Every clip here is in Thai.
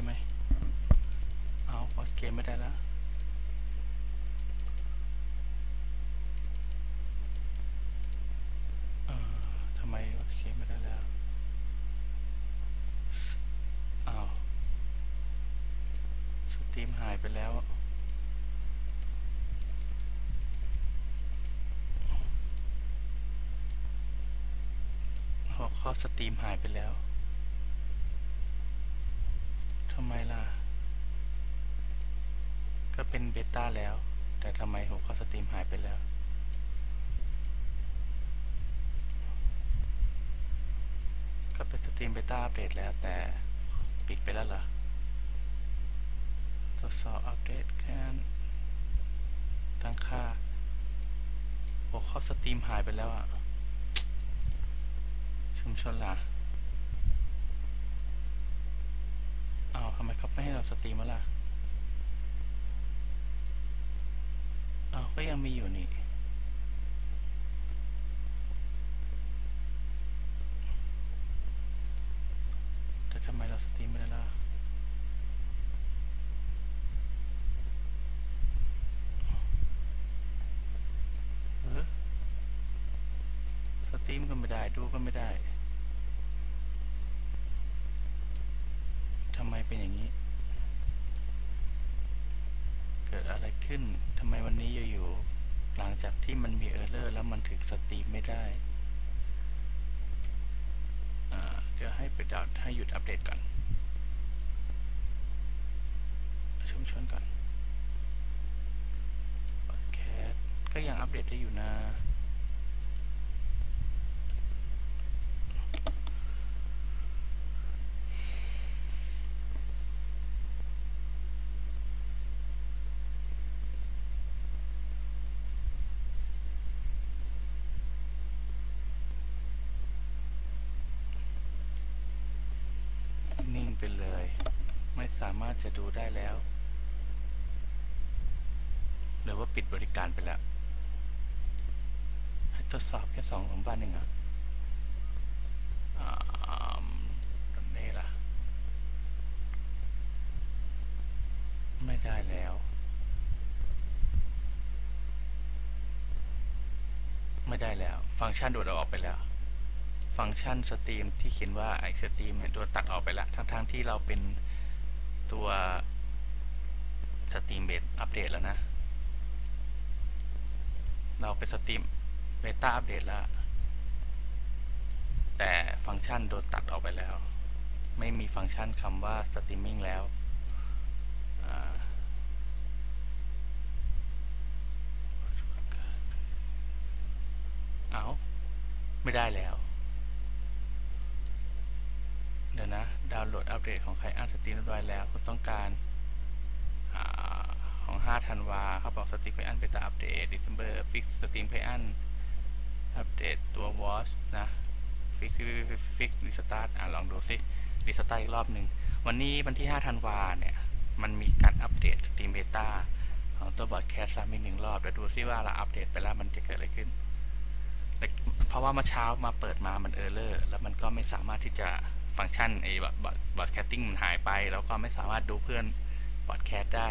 ได้ไหมเอาพอเกมไม่ได้แล้วเออทำไมพอเกมไม่ได้แล้วเอาสตรีมหายไปแล้วหัวข้อสตรีมหายไปแล้วำไมล่ะ ก็เป็นเบต้าแล้ว แต่ทำไมหัวข้อสตรีมหายไปแล้ว ก็เป็นสตรีมเบต้าอัปเดตแล้วแต่ปิดไปแล้วเหรอทดสอบอัปเดตแค่ตั้งค่าหัวข้อสตรีมหายไปแล้วอะ ชุมชนล่ะ อ้าวทำไมเขาไม่ให้เราสตรีมวล่ะอ้าวก็ยังมีอยู่นี่แต่ทำไมเราสตรีมไม่ได้ล่ะเออสตรีมก็ไม่ได้ ดูก็ไม่ได้ ทำ ไมเป็นอย่างนี้ เกิดอะไรขึ้นทำไมวันนี้อยู่ๆหลังจากที่มันมีเออร์เลอร์แล้วมันถึงสตรีมไม่ได้เดี๋ยวให้ไปดับให้หยุดอัปเดตก่อนชุมชนก่อนพอดแคสก็ยังอัปเดตได้อยู่นะ นิ่ง ไปเลย ไม่สามารถจะดูได้แล้วหรือว่าปิดบริการไปแล้วให้ทดสอบแค่สองของบ้านหนึ่งอะอ่าตรงนี้ล่ะ ไม่ได้แล้ว ไม่ได้แล้ว ฟังก์ชันโดดออกไปแล้ว ฟังก์ชันสตรีมที่เขียนว่าไอสตรีมเนี่ยโดนตัดออกไปแล้ว ทั้งๆทที่เราเป็นตัวสตรีมเบสอัปเดตแล้วนะ เราเป็นสตรีมเบต้าอัปเดตแล้ว แต่ฟังก์ชันโดนตัดออกไปแล้ว ไม่มีฟังก์ชันคำว่าสตรีมมิ่งแล้วอ่าเอาไม่ได้แล้ว เดี๋ยวนะ ดอัปเดตของใครอันสตรีมเรียบร้อยแล้ว คุณต้องการอาของ 5 ธันวาเขาบอกสตรีมไพอันเบต้าอัปเดต December ฟิกสตรีมไพอันอัปเดตตัว watch นะฟิกฟิกฟิกรีสตาร์ทอะลองดูสิรีสตาร์ทอีกรอบหนึ่งวันนี้วันที่ 5 ธันวาเนี่ย มันมีการอัปเดตสตรีมเบต้าของตัวบอร์ดแคสซ้ำอีกหนึ่งรอบเดี๋ยวดูซิว่าเราอัปเดตไปแล้วมันจะเกิดอะไรขึ้นเพราะว่าเมื่อเช้ามาเปิดมามันเออร์เลอร์แล้วมันก็ไม่สามารถที่จะ ฟังก์ชันไอ้บอดแคสติ้งมันหายไป แล้วก็ไม่สามารถดูเพื่อนบอดแคสได้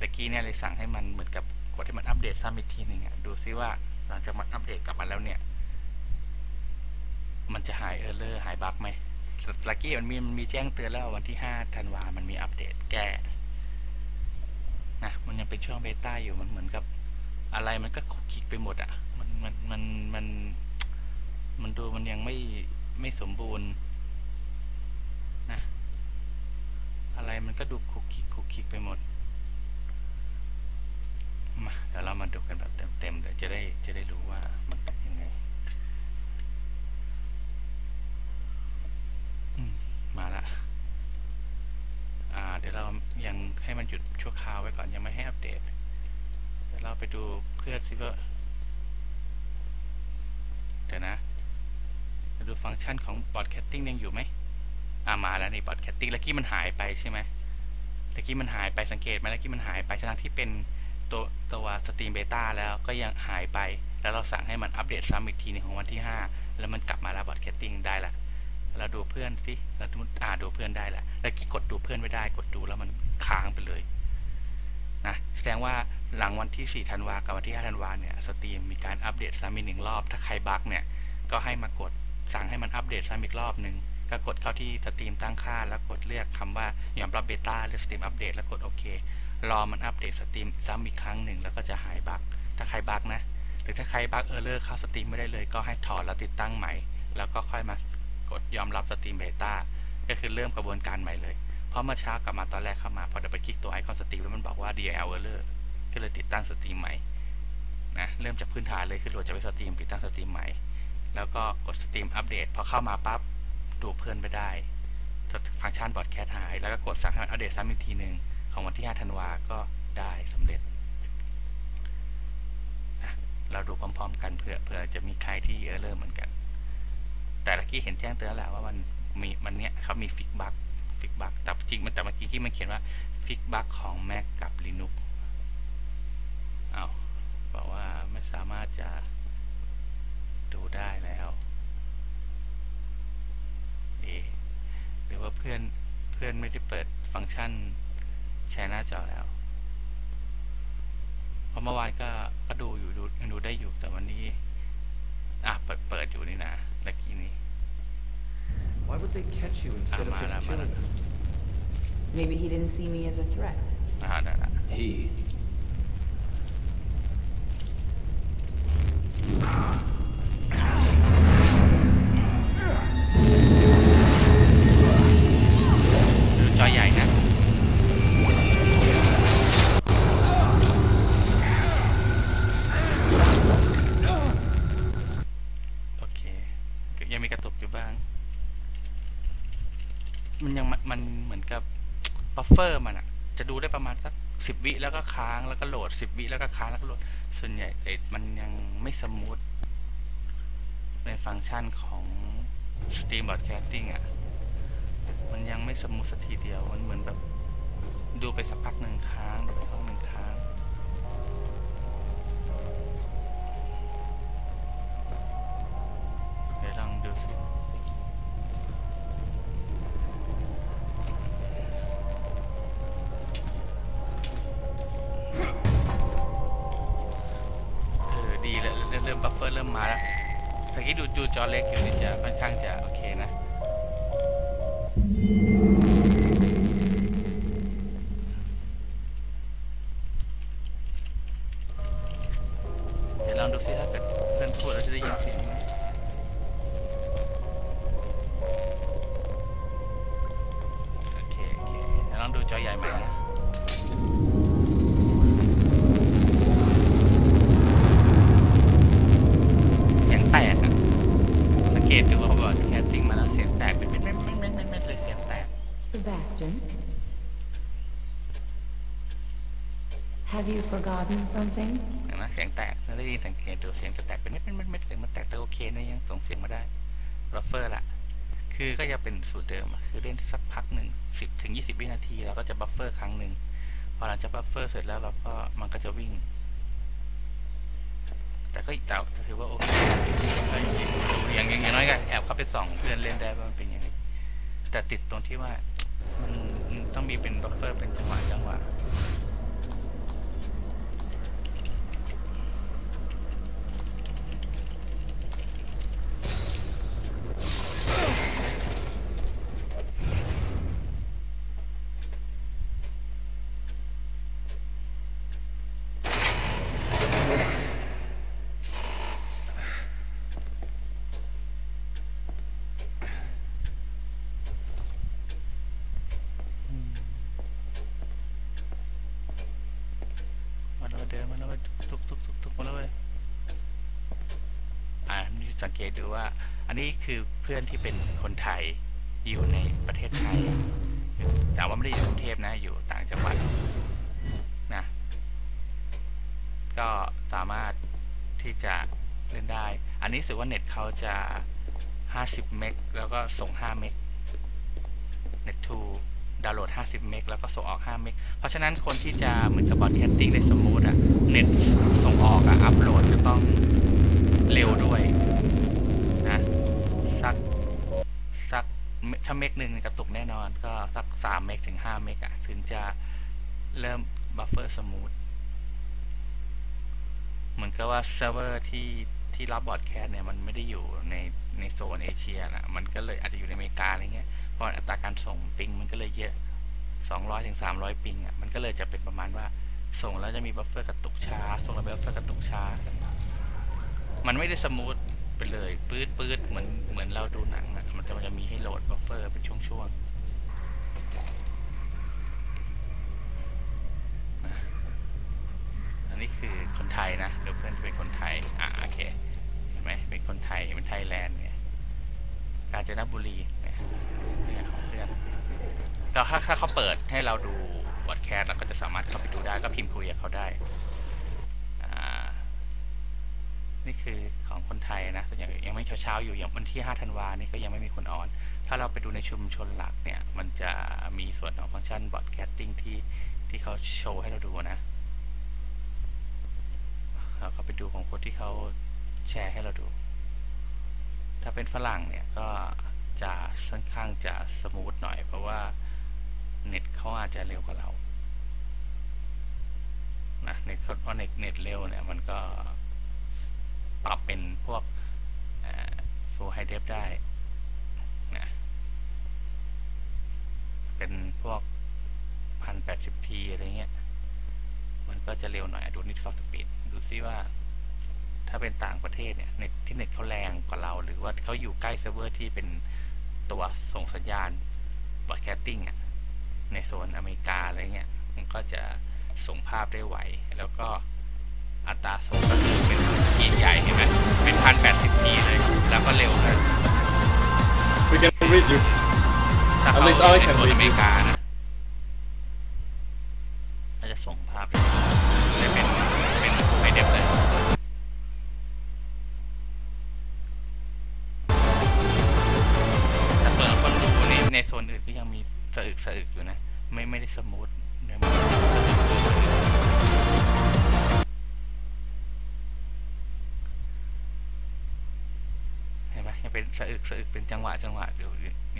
ตะกี้เนี่ยเลยสั่งให้มันเหมือนกับกดให้มันอัปเดตซ้ำอีกทีหนึ่งอะดูซิว่าหลังจากมันอัปเดตกลับมาแล้วเนี่ย มันจะหายเออร์เลอร์หายบั๊กไหมตะกี้มันมีมันมีแจ้งเตือนแล้ววันที่5ธันวา มันมีอัปเดตแก้นะมันยังเป็นช่วงเบต้าอยู่มันเหมือนกับ อะไรมันก็คุกคิกไปหมดอะ มันมันมันมัน มันดูมันยังไม่ไม่สมบูรณ์นะ อะไร มันก็ดูคุกคิกคุกคิกไปหมดมาเดี๋ยวเรามาดูกันแบบเต็มๆเดี๋ยวจะได้จะได้รู้ว่ามันเป็นยังไงมมาละอ่าเดี๋ยวเรายังให้มันหยุดชั่วคราวไว้ก่อนยังไม่ให้อัปเดต เดี๋ยวเราไปดูเพื่อนซิว่าเดี๋ยวนะจะดูฟังก์ชันของ broadcasting ยังอยู่ไหม อ่ามาแล้วนี่ broadcasting แล้วกี้มันหายไปใช่ไหมตะกี้มันหายไปสังเกตไหมแล้วกี้มันหายไปทั้งที่เป็นตัวตัวสตรีมเบต้าแล้วก็ยังหายไป แล้วเราสั่งให้มันอัปเดตซ้ำอีกทีนึงของวันที่ 5 แล้วมันกลับมาแล้ว broadcasting ได้ละเราดูเพื่อนสิเราอ่าดูเพื่อนได้ละแล้วกดดูเพื่อนไม่ได้ กดดูแล้วมันค้างไปเลยนะแสดงว่าหลังวันที่ 4 ธันวากับวันที่ 5 ธันวาเนี่ยสตรีมมีการอัปเดตซ้ำอีกหนึ่งรอบ ถ้าใครบั๊กเนี่ยก็ให้มากดสั่งให้มันอัปเดตซ้ำอีกรอบหนึ่ง ก็กดเข้าที่สตรีมตั้งค่า แล้วกดเลือกคำว่ายอมรับเบต้าหรือสตรีมอัปเดตแล้วกดโอเค รอมันอัปเดตสตรีมซ้ำอีกครั้งหนึ่งแล้วก็จะหายบั๊กถ้าใครบั๊กนะ หรือถ้าใครบั๊กเออร์เลอร์เข้าสตรีมไม่ได้เลย ก็ให้ถอดแล้วติดตั้งใหม่ แล้วก็ค่อยมากดยอมรับสตรีมเบต้าก็คือเริ่มกระบวนการใหม่เลย เพราะเมื่อเช้ากลับมาตอนแรกเข้ามาพอเดี๋ยวไปคลิกตัวไอคอนสตรีมแล้วมันบอกว่า DLL error ก็เลยติดตั้งสตรีมใหม่นะเริ่มจากพื้นฐานเลยคือโหลดจากเว็บสตรีมติดตั้งสตรีมใหม่ แล้วก็กดสตรีมอัปเดตพอเข้ามาปั๊บ ดูเพื่อนไปได้ ฟังก์ชันบอดแคสหาย แล้วก็กดสั่งให้มันอัปเดตซ้ำอีกทีหนึ่งของวันที่ 5 ธันวาก็ได้สำเร็จนะเราดูพร้อม ๆ กันเผื่อเผื่อจะมีใครที่เออเลอร์เหมือนกัน แต่ตะกี้เห็นแจ้งเตือนแล้วว่ามันมีมันเนี้ยเขามีฟิกบั๊กฟิกบั๊กแต่จริงมันแต่เมื่อกี้ที่มันเขียนว่าฟิกบั๊กของ Mac กับ Linux เอาบอกว่าไม่สามารถจะดูได้แล้ว เอะหรือว่าเพื่อนเพื่อนไม่ได้เปิดฟังก์ชัน แชร์หน้าจอแล้วเพราะเมื่อวานก็ก็ดูอยู่ดูยังดูได้อยู่แต่วันนี้ อะเปิดเปิดอยู่นี่นะเมื่อกี้นี้ Why would they catch you instead of Ah, just mana, killing mana. you? Maybe he didn't see me as a threat. อ่าได้ละ He. สิบวิแล้วก็ค้างแล้วก็โหลดสิบวิแล้วก็ค้างแล้วก็โหลด ส่วนใหญ่แต่มันยังไม่สมูทในฟังก์ชันของ Stream Broadcasting อะมันยังไม่สมูทสักทีเดียว มันเหมือนแบบดูไปสักพักหนึ่งค้างดูไปสักพักหนึ่งค้าง Have you forgotten something? เห็นเสียงแตกเราได้ยินสังเกตดูเสียงจะแตกเป็นเม็ดเม็ดเม็ดเม็ดเสียงมันแตกแต่โอเคนะยังส่งเสียงมาได้บัฟเฟอร์ละคือก็จะเป็นสูตรเดิมคือเล่นสักพักหนึ่งสิบถึงยี่สิบวินาทีเราก็จะบัฟเฟอร์ครั้งหนึ่งพอหลังจากบัฟเฟอร์เสร็จแล้วเราก็มันก็จะวิ่ง แต่ก็แต่ถือว่าโอเคอย่างอย่างอย่างน้อยก็แอบเข้าไปส่องเพื่อนเล่นได้ว่ามันเป็นยังไงแต่ติดตรงที่ว่ามันมันต้องมีเป็นบัฟเฟอร์เป็นจังหวะจังหวะ มาแล้วเดินมาแล้วทุ กทุกทุกทุกมาแล้วเว้ยอ่าสังเกตดูว่า อันนี้คือเพื่อนที่เป็นคนไทยอยู่ในประเทศไทยแต่ว่าไม่ได้อยู่กรุงเทพนะ อยู่ต่างจังหวัดนะก็สามารถที่จะเล่นได้ อันนี้สึกว่าเน็ตเขาจะ 50 เมกแล้วก็ส่ง 5 เมกเน็ตทู ดาวน์โหลด 50 เมกแล้วก็ส่งออก 5 เมก เพราะฉะนั้นคนที่จะเหมือนกับบอดแคสติ้งได้สมูทอะเน็ตส่งออกอะอัพโหลดจะต้องเร็วด้วยนะสักสักถ้าเมกหนึ่งกระตุกแน่นอนก็สักสามเมกถึงห้าเมกอะถึงจะเริ่มบัฟเฟอร์สมูทเหมือนกับว่าเซิร์ฟเวอร์ที่ที่รับบอร์ดแคสเนี่ยมันไม่ได้อยู่ในในโซนเอเชียนะมันก็เลยอาจจะอยู่ในอเมริกาอะไรเงี้ย เพราะอัตราการส่งปิงมันก็เลยเยอะ 200ถึง300 ปิงอะมันก็เลยจะเป็นประมาณว่าส่งแล้วจะมีบัฟเฟอร์กระตุกช้า ส่งแล้วบัฟเฟอร์กระตุกช้า มันไม่ได้สมูทไปเลยปื๊ดปื๊ดเหมือนเหมือนเราดูหนังอะมันจะมันจะมีให้โหลดบัฟเฟอร์เป็นช่วงๆ อันนี้คือคนไทยนะเดี๋ยวเพื่อนเป็นคนไทย อะโอเคเห็นไหมเป็นคนไทยเป็นไทยแลนด์เนี่ย กาญจนบุรีเนี่ยเนี่ยของเพื่อนก็ถ้าถ้าเขาเปิดให้เราดูบอดแคสต์เราก็จะสามารถเข้าไปดูได้ก็พิมพ์คุยกับเขาได้อ่านี่คือของคนไทยนะส่วนใหญ่ยังไม่เช้าๆอยู่อย่างวันที่ 5 ธันวานี่ก็ยังไม่มีคนออน ถ้าเราไปดูในชุมชนหลักเนี่ย มันจะมีส่วนของฟังก์ชันบอดแคสติ้งที่ที่เขาโชว์ให้เราดูนะเราก็ไปดูของคนที่เขาแชร์ให้เราดู ถ้าเป็นฝรั่งเนี่ยก็จะค่อนข้างจะสมูทหน่อย เพราะว่าเน็ตเขาอาจจะเร็วกว่าเรานะเน็ตเขาเพราะเน็ตเน็ตเร็วเนี่ยมันก็ปรับเป็นพวก full high def ได้นะเป็นพวก 1080p อะไรเงี้ย มันก็จะเร็วหน่อย ดู Need for Speed ดูซิว่า ถ้าเป็นต่างประเทศเนี่ยเน็ตที่เน็ตเขาแรงกว่าเรา หรือว่าเขาอยู่ใกล้เซิร์ฟเวอร์ที่เป็นตัวส่งสัญญาณบอดแคสติ้งอะในโซนอเมริกาอะไรเงี้ยมันก็จะส่งภาพได้ไวแล้วก็อัตราส่งก็คือเป็นขีดใหญ่เห็นไหมเป็นพันแปดสิบทีเลย แล้วก็เร็วเลย We can read you. ถ้าเขา At อ least ยู่ I ใน can โซน read อเม you. ริกานะ สมูทเดี๋ยวมันสะอึกสะอึกเห็นไหมยังเป็นสะอึกสะอึกเป็นจังหวะจังหวะอยู่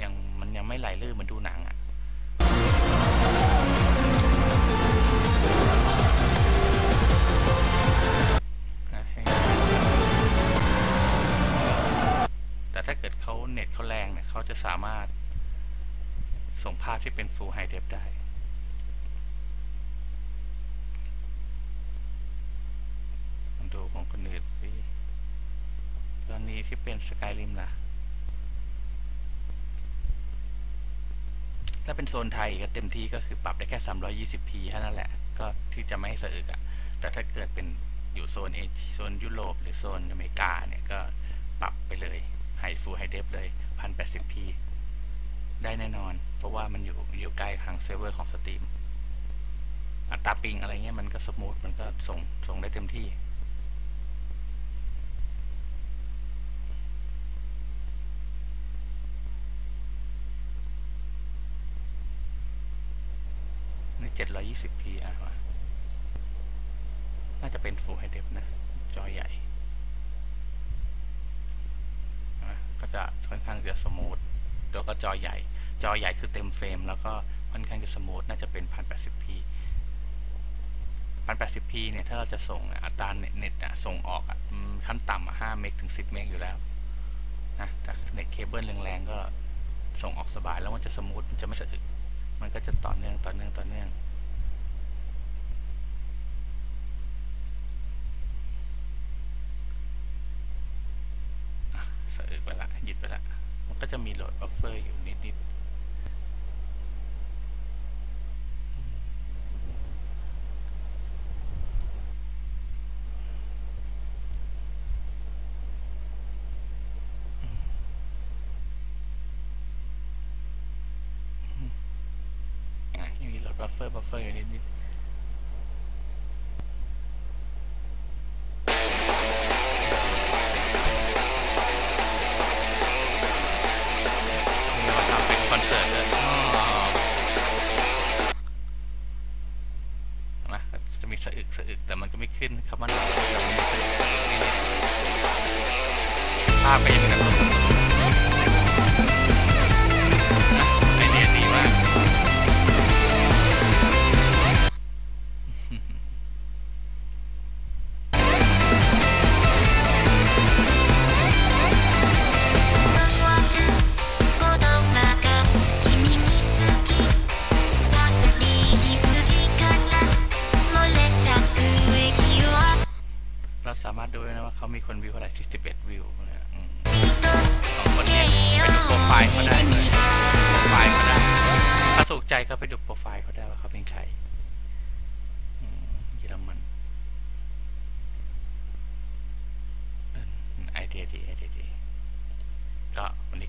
ยังมันยังไม่ไหลลื่นเหมือนดูหนังอะนะ ที่เป็น Skyrim ล่ะ ถ้าเป็นโซนไทยก็เต็มที่ก็คือปรับได้แค่ 320p เท่านั้นแหละ ก็ที่จะไม่ให้สะอึกอะ่ะแต่ถ้าเกิดเป็นอยู่โซนเอโซนยุโรปหรือโซนอเมริกาเนี่ยก็ปรับไปเลยไฮฟูไฮเดฟเลย 1080p ได้แน่นอน เพราะว่ามันอยู่อยู่ใกล้ทางเซิร์ฟเวอร์ของสตรีมอัตราปิงอะไรเงี้ยมันก็สมูทมันก็ส่งส่งได้เต็มที่ นี่ 720p อะน่าจะเป็น Full hd นะ จอใหญ่ ก็จะค่อนข้างจะสมูทแล้วก็จอใหญ่ จอใหญ่คือเต็มเฟรม แล้วก็ค่อนข้างจะสมูท น่าจะเป็น 1080p 1080p เนี่ย ถ้าเราจะส่งอัตราเน็ตเน็ตส่งออกอะขั้นต่ำ5เมกถึง 10 เมกอยู่แล้วนะแต่เน็ตเคเบิลแรงๆ ก็ส่งออกสบาย แล้วมันจะสมูท มันจะไม่สะอึก มันก็จะต่อเนื่อง ต่อเนื่อง ต่อเนื่อง อะ สะอึกไปละหยิดไปละมันก็จะมีโหลดบัฟเฟอร์อยู่นิดๆ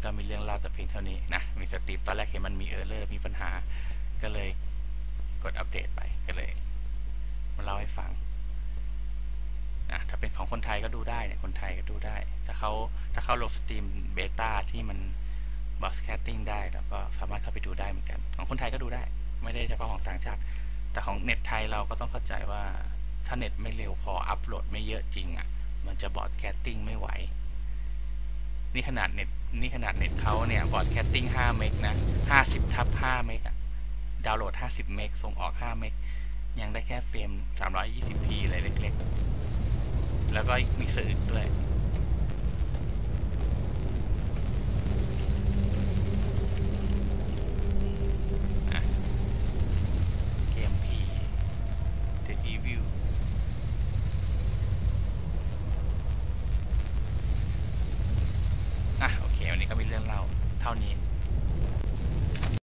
ก็มีเรื่องเล่าแต่เพียงเท่านี้นะมีสตรีมตอนแรกเห็นมันมีเออร์เลอร์มีปัญหา ก็เลยกดอัปเดตไปก็เลยมาเล่าให้ฟังนะถ้าเป็นของคนไทยก็ดูได้เนี่ยคนไทยก็ดูได้ ถ้าเขาถ้าเขาลงสตรีมเบต้าที่มันบอสแคสติ้งได้แล้วก็สามารถเข้าไปดูได้เหมือนกัน ของคนไทยก็ดูได้ ไม่ได้เฉพาะของต่างชาติ แต่ของเน็ตไทยเราก็ต้องเข้าใจว่าถ้าเน็ตไม่เร็วพออัปโหลดไม่เยอะจริงอะ่ะ มันจะบอสแคสติ้งไม่ไหว นี่ขนาดเน็ตนี่ขนาดเน็ตเขาเนี่ยบอร์ดแคสติ้ง5เมกนะ50ทับ5เมกอะดาวน์โหลด 50 เมกส่งออก 5 เมกยังได้แค่เฟรม 320p เลยเล็กๆ แล้วก็มีสื่อด้วย